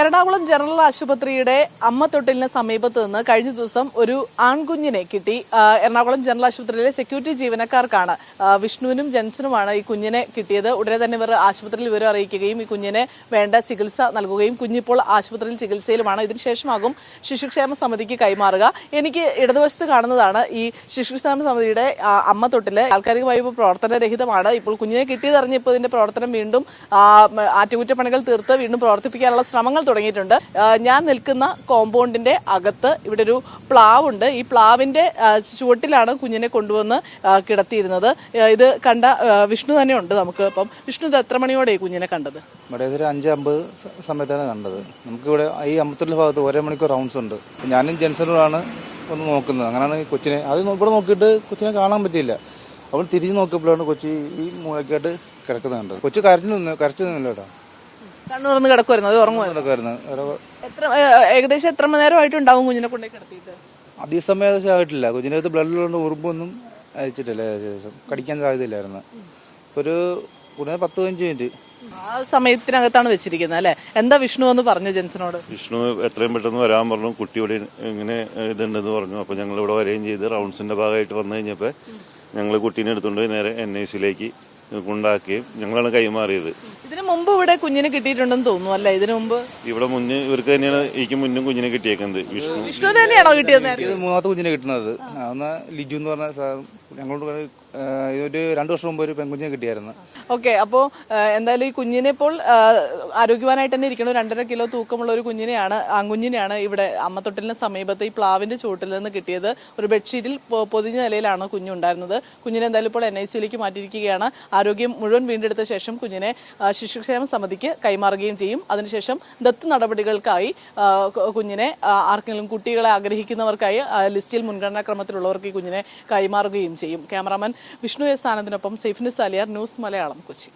Ernakulam general ആശുപത്രിയുടെ അമ്മ തൊട്ടിലിന് സമീപത്ത് നിന്ന് കഴിഞ്ഞ ദിവസം ഒരു ആൺകുഞ്ഞിനെ കിട്ടി. എറണാകുളം ജനറൽ ആശുപത്രിയിലെ സെക്യൂരിറ്റി ജീവനക്കാർക്കാണ്. വിഷ്ണുവിനും ജെൻസനുമാണ് ഈ കുഞ്ഞിനെ കിട്ടിയത്. ഉടനെ തന്നെ ഇവർ ആശുപത്രിയിൽ വിവരം അറിയിക്കുകയും ഈ കുഞ്ഞിനെ വേണ്ട ചികിത്സ നൽകുകയും കുഞ്ഞിപ്പോൾ ആശുപത്രിയിൽ ചികിത്സയിലുമാണ്. ഇതിനുശേഷമാകും ശിശുക്ഷേമ സമിതിക്ക് കൈമാറുക. എനിക്ക് ഇടതുവശത്ത് കാണുന്നതാണ് ഈ ശിശുക്ഷേമ സമിതിയുടെ അമ്മ അമ്മത്തൊട്ടിൽ താൽക്കാലികമായി പ്രവർത്തനരഹിതമാണ്. ഇപ്പോൾ കുഞ്ഞിനെ കിട്ടിയതറിഞ്ഞ് ഇപ്പോൾ ഇതിന്റെ പ്രവർത്തനം വീണ്ടും ആറ്റുകുറ്റപ്പണികൾ തീർത്ത് വീണ്ടും പ്രവർത്തിപ്പിക്കാനുള്ള ശ്രമങ്ങൾ തുടങ്ങിയിട്ടുണ്ട്. ഞാൻ നിൽക്കുന്ന കോമ്പൗണ്ടിന്റെ അകത്ത് ഇവിടെ ഒരു പ്ലാവ് ഉണ്ട് ഈ പ്ലാവിന്റെ ചുവട്ടിലാണ് കുഞ്ഞിനെ കൊണ്ടുവന്ന് കിടത്തിയിരുന്നത്. ഇത് കണ്ട വിഷ്ണു തന്നെ ഉണ്ട് നമുക്ക് അപ്പം വിഷ്ണു ഇത് എത്ര മണിയോടെ കുഞ്ഞിനെ കണ്ടത്? ഇവിടെ ഒരു അഞ്ച് അമ്പത് സമയത്താണ് കണ്ടത്. നമുക്കിവിടെ ഈ അമ്പത്തിന്റെ ഭാഗത്ത് ഒരേ മണിക്കൂർ റൗണ്ട്സ് ഉണ്ട്. ഞാനും ജെൻസനുമാണ് ഒന്ന് നോക്കുന്നത്. അങ്ങനെയാണ് കൊച്ചിനെ അത് ഇവിടെ നോക്കിയിട്ട് കൊച്ചിനെ കാണാൻ പറ്റിയില്ല. അവൾ തിരിഞ്ഞ് നോക്കിയപ്പോഴാണ് കൊച്ചി ഈ മൂലക്കായിട്ട് കിടക്കുന്നത് കണ്ടത്. കൊച്ചു കരച്ചു നിന്ന് കരച്ചു നിന്നില്ല കേട്ടോ. കണ്ണുറന്ന് കിടക്കുമായിരുന്നു അത് ഉറങ്ങുമായിരുന്നു കിടക്കുമായിരുന്നു എത്ര ഏ, ഏകദേശം എത്ര മണി നേരമായിട്ടുണ്ടാവും കുഞ്ഞിനെ കൊണ്ടേ കിടത്തിയിട്ട്? അധിക സമയം ഏകദേശം ആയിട്ടില്ല. കൊച്ചിന്റെ അകത്ത് ബ്ലഡിലുകൊണ്ട് ഉറുമ്പൊന്നും അയച്ചിട്ടില്ല ഏകദേശം. കടിക്കാൻ സാധ്യതയില്ലായിരുന്നു. ഒരു ഉടനെ പത്ത് പതിനഞ്ച് മിനിറ്റ്. ആ സമയത്തിനകത്താണ് വെച്ചിരിക്കുന്നത് അല്ലെ? എന്താ വിഷ്ണു എന്ന് പറഞ്ഞു ജെൻസിനോട്? വിഷ്ണു എത്രയും പെട്ടെന്ന് വരാൻ പറഞ്ഞു. കുട്ടി ഇവിടെ ഇങ്ങനെ ഇതുണ്ടെന്ന് പറഞ്ഞു. അപ്പോൾ ഞങ്ങൾ ഇവിടെ വരികയും ചെയ്ത് റൗണ്ട്സിന്റെ ഭാഗമായിട്ട് വന്നു കഴിഞ്ഞപ്പോൾ ഞങ്ങൾ കുട്ടീനെ എടുത്തുകൊണ്ട് പോയി നേരെ എൻ ഐ സിയിലേക്ക് കൊണ്ടാക്കുകയും ഞങ്ങളാണ് കൈമാറിയത്. ഇതിനു മുമ്പ് ഇവിടെ കുഞ്ഞിനെ കിട്ടിയിട്ടുണ്ടെന്ന് തോന്നുന്നു അല്ലെ? ഇതിനു മുമ്പ് ഇവിടെ മുന്നേ ഇവർക്ക് തന്നെയാണ് എനിക്ക് മുന്നും കുഞ്ഞിനെ കിട്ടിയേക്കുന്നത്. വിഷ്ണു. വിഷ്ണു തന്നെയാണോ കിട്ടിയത് ഇത് മൂന്നാമത്തെ കുഞ്ഞിനെ കിട്ടുന്നത്. അന്ന് ലിജു എന്ന് പറഞ്ഞ സാർ ഞങ്ങളോട് ഒരു, രണ്ടു വർഷം മുമ്പ് ഒരു പെൺകുഞ്ഞിനെ കിട്ടിയായിരുന്നു. ഓക്കെ അപ്പോൾ എന്തായാലും ഈ കുഞ്ഞിനെ ഇപ്പോൾ ആരോഗ്യവാനായിട്ട് തന്നെ ഇരിക്കണം രണ്ടര കിലോ തൂക്കമുള്ള ഒരു കുഞ്ഞിനെയാണ് ആൺകുഞ്ഞിനെയാണ് ഇവിടെ അമ്മത്തൊട്ടിലിന് സമീപത്ത് ഈ പ്ലാവിന്റെ ചുവട്ടിൽ നിന്ന് കിട്ടിയത്. ഒരു ബെഡ്ഷീറ്റിൽ പൊതിഞ്ഞ നിലയിലാണ് കുഞ്ഞുണ്ടായിരുന്നത്. കുഞ്ഞിനെ എന്തായാലും ഇപ്പോൾ എൻ ഐ സിയിലേക്ക് മാറ്റിയിരിക്കുകയാണ്. ആരോഗ്യം മുഴുവൻ വീണ്ടെടുത്ത ശേഷം കുഞ്ഞിനെ ശിശുക്ഷേമ സമിതിക്ക് കൈമാറുകയും ചെയ്യും. അതിനുശേഷം ദത്ത് നടപടികൾക്കായി കുഞ്ഞിനെ ആർക്കെങ്കിലും കുട്ടികളെ ആഗ്രഹിക്കുന്നവർക്കായി ലിസ്റ്റിൽ മുൻഗണനാ ക്രമത്തിലുള്ളവർക്ക് ഈ കുഞ്ഞിനെ കൈമാറുകയും ചെയ്യും. ക്യാമറാമാൻ വിഷ്ണു എസ് ആനന്ദിനൊപ്പം സൈഫിനിസ് അലിയാർ ന്യൂസ് മലയാളം കൊച്ചി.